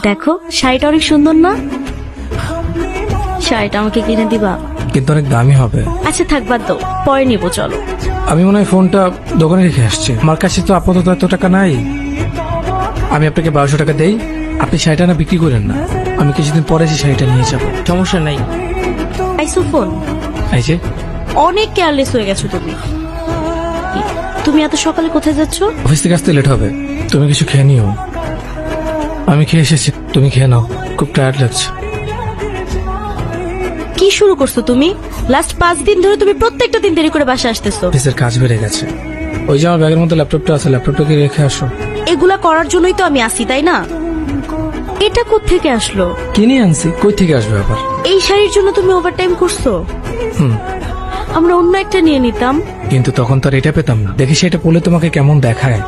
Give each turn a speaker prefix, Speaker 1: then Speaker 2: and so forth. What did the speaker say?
Speaker 1: দেখো শাড়িটা অনেক সুন্দর না? শাড়িটা আমাকে কিনে দিবা।
Speaker 2: কিন্তু অনেক দামি হবে।
Speaker 1: আচ্ছা থাক বাদ দাও। পরে নিবো চলো।
Speaker 2: আমি মনে হয় ফোনটা দোকানে রেখে আসছি। আমার কাছে তো আপাতত এত টাকা নাই। আমি আপনাকে বারোশো টাকা দেই। আপনি শাড়িটা না বিক্রি করেন না। আমি কিছুদিন পরে সেই শাড়িটা নিয়ে যাব। সমস্যা নাই।
Speaker 1: আইসো ফোন।
Speaker 2: এই যে।
Speaker 1: অনেক কেয়ারলেস হয়ে গেছো তুমি। তুমি এত সকালে কোথায় যাচ্ছ?
Speaker 2: অফিস থেকে আসতে লেট হবে। তুমি কিছু খেয়ে নিও। আমি খেয়ে এসেছি তুমি খেয়ে নাও। খুব টায়ার্ড লাগছে।
Speaker 1: কি শুরু করছ তুমি? লাস্ট পাঁচ দিন ধরে তুমি প্রত্যেকটা দিন দেরি করে বাসা আসতেছো।
Speaker 2: অফিসের কাজ বেড়ে গেছে। ওই যে আমার ব্যাগের মধ্যে ল্যাপটপটা আছে ল্যাপটপটাকে রেখে আসো।
Speaker 1: এগুলা করার জন্যই তো আমি আসি তাই না? এটা থেকে আসলো?
Speaker 2: কিনে আনছি? কই থেকে আসবে আবার?
Speaker 1: এই শাড়ির জন্য তুমি ওভারটাইম করছ?
Speaker 2: হুম।
Speaker 1: আমরা অন্য একটা নিয়ে নিতাম।
Speaker 2: কিন্তু তখন তো আর এটা পেতাম না। দেখি সেটা পড়লে তোমাকে কেমন দেখায়।